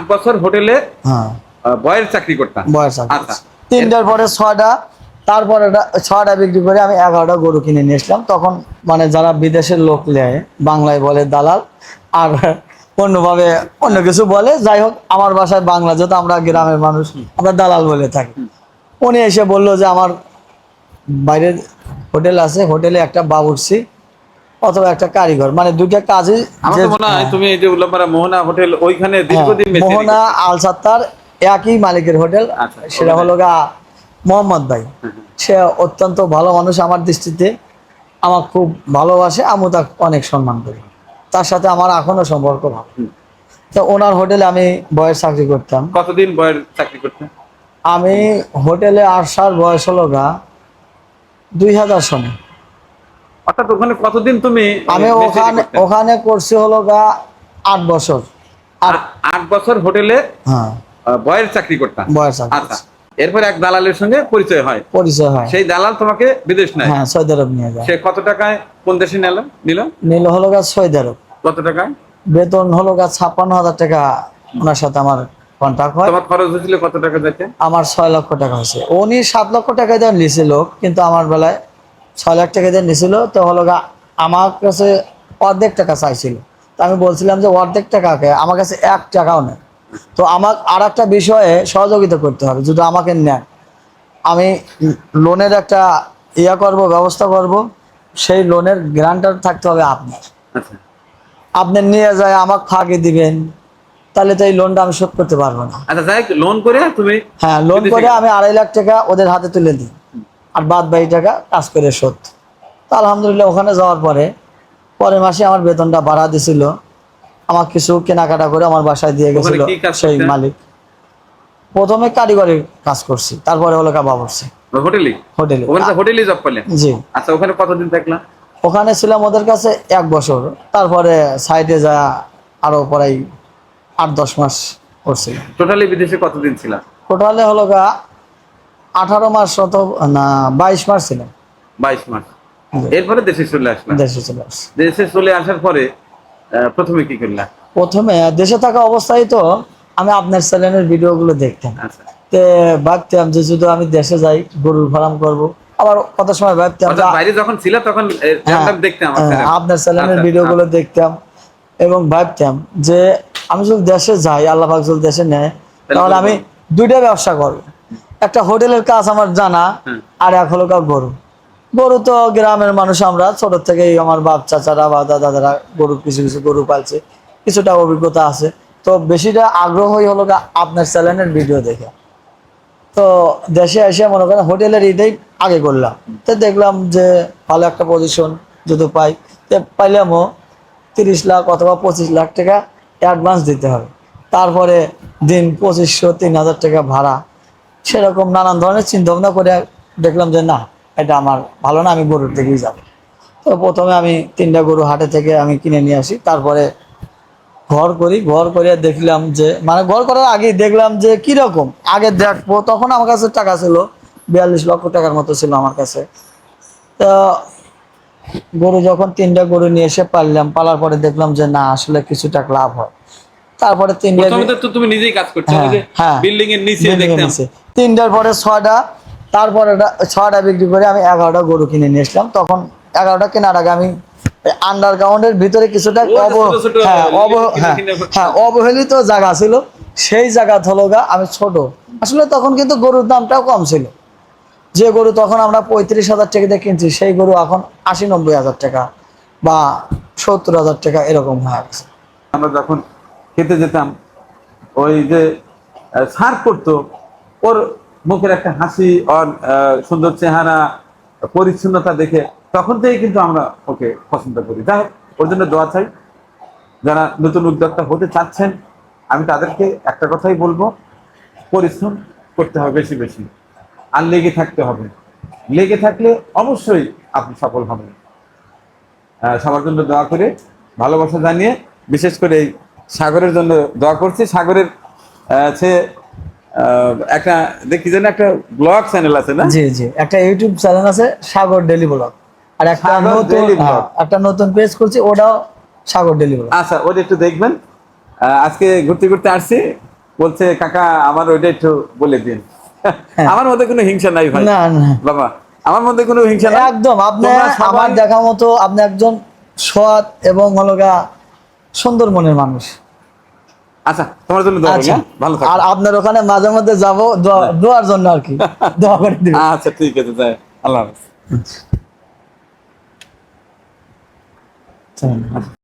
আট বছর হোটেলে হ্যাঁ। বয়ের চাকরি করতাম। বয়স আছে। আচ্ছা। তিনটার পরে ছয়টা তারপরে ছয়টা বিক্রি করে আমি এগারোটা গরু কিনে নিয়ে এসলাম তখন মানে যারা বিদেশের লোক নেয় বাংলায় বলে দালাল আর অন্যভাবে অন্য কিছু বলে যাই হোক আমার বাসায় বাংলা যেহেতু আমরা গ্রামের মানুষ আমরা দালাল বলে থাকি। উনি এসে বলল যে আমার বাইরের হোটেল আছে হোটেলে একটা বাবুর্চি অথবা একটা কারিগর। মানে দুইটা কাজই আমার মনে হয় তুমি এই যে উল্লাপাড়া মোহনা হোটেল ওইখানে হ্যাঁ, দীর্ঘদিন মোহনা আলসাত্তার একই মালিকের হোটেল। আচ্ছা, সেটা হলো গা মোহাম্মদ ভাই। সে অত্যন্ত ভালো মানুষ আমার দৃষ্টিতে। আমার খুব ভালোবাসে আমি তাকে অনেক সম্মান করি। তার সাথে আমার এখনও সম্পর্ক ভালো। তো ওনার হোটেলে আমি বয়স চাকরি করতাম। কতদিন বয়ের চাকরি করতাম আমি হোটেলে আসার বয়স হলো গা দুই হাজার সনে। অর্থাৎ ওখানে কতদিন তুমি আমি ওখানে ওখানে করছি হলো গা আট বছর। আর আট বছর হোটেলে হ্যাঁ। বয়ের চাকরি করতাম। বয়স চাকরি আচ্ছা এরপর এক দালালের সঙ্গে পরিচয় হয়। পরিচয় হয়। সেই দালাল তোমাকে বিদেশ নেয়? হ্যাঁ সৌদি আরব নিয়ে যায়। সে কত টাকায় কোন দেশে নিল? নিল? নিল হলো গা সৌদি আরব। কত টাকায়? বেতন হলো গা ছাপ্পান্ন হাজার টাকা। ওনার সাথে আমার কন্ট্যাক্ট হয়। তোমার খরচ হয়েছিল কত টাকা যাচ্ছে আমার ছয় লক্ষ টাকা হয়েছে। উনি সাত লক্ষ টাকা দিয়ে লোক কিন্তু আমার বেলায় ছয় লাখ টাকা দিয়ে নিয়েছিল তো হলো গা আমার কাছে অর্ধেক টাকা চাইছিল। তো আমি বলছিলাম যে অর্ধেক টাকাকে আমার কাছে এক টাকাও নেয় তো আমার আর একটা বিষয়ে সহযোগিতা করতে হবে যদি আমাকে নেন। আমি লোনের একটা ইয়া করব ব্যবস্থা করব সেই লোনের গ্রান্টার থাকতে হবে আপনার। আচ্ছা। আপনি নিয়ে যায় আমাকে ফাঁকি দিবেন তাহলে তো এই লোনটা আমি শোধ করতে পারব না। আচ্ছা যাই লোন করে তুমি হ্যাঁ লোন করে আমি আড়াই লাখ টাকা ওদের হাতে তুলে দিই। আর বাদ বাকি টাকা কাজ করে শোধ। তো আলহামদুলিল্লাহ ওখানে যাওয়ার পরে পরের মাসে আমার বেতনটা বাড়া দিছিল। আমার কিছু কেনাকাটা করে আমার বাসায় দিয়ে গেছিল সেই মালিক। প্রথমে কারিগরি কাজ করছি তারপরে হলো কাবা করছি। হোটেলে হোটেলে। ওখানে হোটেলে জব পেলে জি। আচ্ছা ওখানে কতদিন থাকলাম ওখানে ছিলাম ওদের কাছে এক বছর তারপরে সাইডে যা আরও প্রায় আট দশ মাস করছিলাম। টোটালি বিদেশে কতদিন ছিলাম? টোটালে হলো গা আঠারো মাস শত না বাইশ মাস ছিলাম বাইশ মাস। এরপরে দেশে চলে আসলাম। দেশে চলে আসছি দেশে চলে আসার পরে প্রথমে কি করলাম প্রথমে দেশে থাকা অবস্থায় তো আমি আপনার চ্যানেলের ভিডিওগুলো দেখতাম। আচ্ছা। তে ভাবতাম যে শুধু আমি দেশে যাই গরুর ফার্ম করব। আবার কত সময় ভাবতাম বাইরে যখন ছিল তখন এ, জানতাম দেখতে আমার হ্যাঁ। আপনার। চ্যানেলের আচ্ছা, ভিডিওগুলো দেখতাম এবং ভাবতাম যে আমি যদি দেশে যাই আল্লাহ পাক যদি দেশে নেয় তাহলে আমি দুইটা ব্যবসা করব। একটা হোটেলের কাজ আমার জানা আর এক হলো গা গরু। গরু তো গ্রামের মানুষ আমরা ছোট থেকেই আমার বাপ চাচারা বা দাদারা গরু কিছু কিছু গরু পালছে। কিছুটা অভিজ্ঞতা আছে। তো বেশিটা আগ্রহই হলো আপনার চ্যানেলের ভিডিও দেখে। তো দেশে এসে মনে করেন হোটেলের এটাই আগে করলাম। তো দেখলাম যে ভালো একটা পজিশন যদি পাই তো পাইলামও তিরিশ লাখ অথবা পঁচিশ লাখ টাকা অ্যাডভান্স দিতে হবে। তারপরে দিন পঁচিশশো তিন হাজার টাকা ভাড়া। সেরকম নানান ধরনের চিন্তা ভাবনা করে দেখলাম যে, না, এটা আমার ভালো না, আমি গরুর থেকেই যাব। তো প্রথমে আমি তিনটা গরু হাটে থেকে আমি কিনে নিয়ে আসি। তারপরে ঘর করি। ঘর করে দেখলাম যে মানে ঘর করার আগে দেখলাম যে, কীরকম? আগে দেখব, তখন আমার কাছে টাকা ছিল। বিয়াল্লিশ লক্ষ টাকার মতো ছিল আমার কাছে। তো গরু যখন তিনটা গরু নিয়ে এসে পারলাম পালার পরে দেখলাম যে, না, আসলে কিছু টাকা লাভ হয়। তারপরে তিনটা তো তুমি নিজেই কাজ করছ হ্যাঁ, হ্যাঁ। বিল্ডিং এর নিচে দেখতাম। তিনটার পরে ছয়টা তারপরে ছয়টা বিক্রি করে আমি এগারোটা গরু কিনে নিয়ে আসলাম। তখন এগারোটা কেনার আগে আমি আন্ডারগ্রাউন্ডের ভিতরে কিছুটা হ্যাঁ হ্যাঁ অবহেলিত জায়গা ছিল। সেই জায়গা হলো গা আমি ছোট। আসলে তখন কিন্তু গরুর দামটাও কম ছিল। যে গরু তখন আমরা পঁয়ত্রিশ হাজার টাকা দিয়ে কিনছি সেই গরু এখন আশি নব্বই হাজার টাকা বা সত্তর হাজার টাকা এরকম হয়ে গেছে। আমরা যখন খেতে যেতাম। ওই যে সার করতো ওর মুখের একটা হাসি, ওর সুন্দর চেহারা, পরিচ্ছন্নতা দেখে তখন থেকেই কিন্তু আমরা ওকে পছন্দ করি। যাই ওর জন্য দোয়া চাই। যারা নতুন উদ্যোক্তা হতে চাচ্ছেন, আমি তাদেরকে একটা কথাই বলব, পরিশ্রম করতে হবে বেশি বেশি। আর লেগে থাকতে হবে। লেগে থাকলে অবশ্যই আপনি সফল হবেন। সবার জন্য দোয়া করে, ভালোবাসা জানিয়ে, বিশেষ করে এই সাগরের জন্য দোয়া করছি। সাগরের সে একটা দেখি যেন একটা ব্লগ চ্যানেল আছে না? জি জি। একটা ইউটিউব চ্যানেল আছে সাগর ডেলি ব্লগ। আর একটা নতুন। হ্যাঁ, একটা নতুন পেজ করছি ওটাও সাগর ডেলি ব্লগ। আচ্ছা ওটা একটু দেখবেন। আজকে ঘুরতে ঘুরতে আসছি। বলছে কাকা আমার ওইটা একটু বলে দিন। হ্যাঁ। আমার মধ্যে কোনো হিংসা নাই ভাই। না না। বাবা আমার মধ্যে কোনো হিংসা নাই। একদম আপনি আমার দেখা মতো আপনি একজন সৎ এবং হলো গা সুন্দর মনের মানুষ। আচ্ছা তোমার জন্য দোয়া করি, আচ্ছা হ্যাঁ? ভালো থাকো। আর আপনার ওখানে মাঝে মধ্যে যাব দোয়ার জন্য আর কি। দোয়া করে দিবেন। আচ্ছা ঠিক আছে আল্লাহ হাফেজ। চলেন।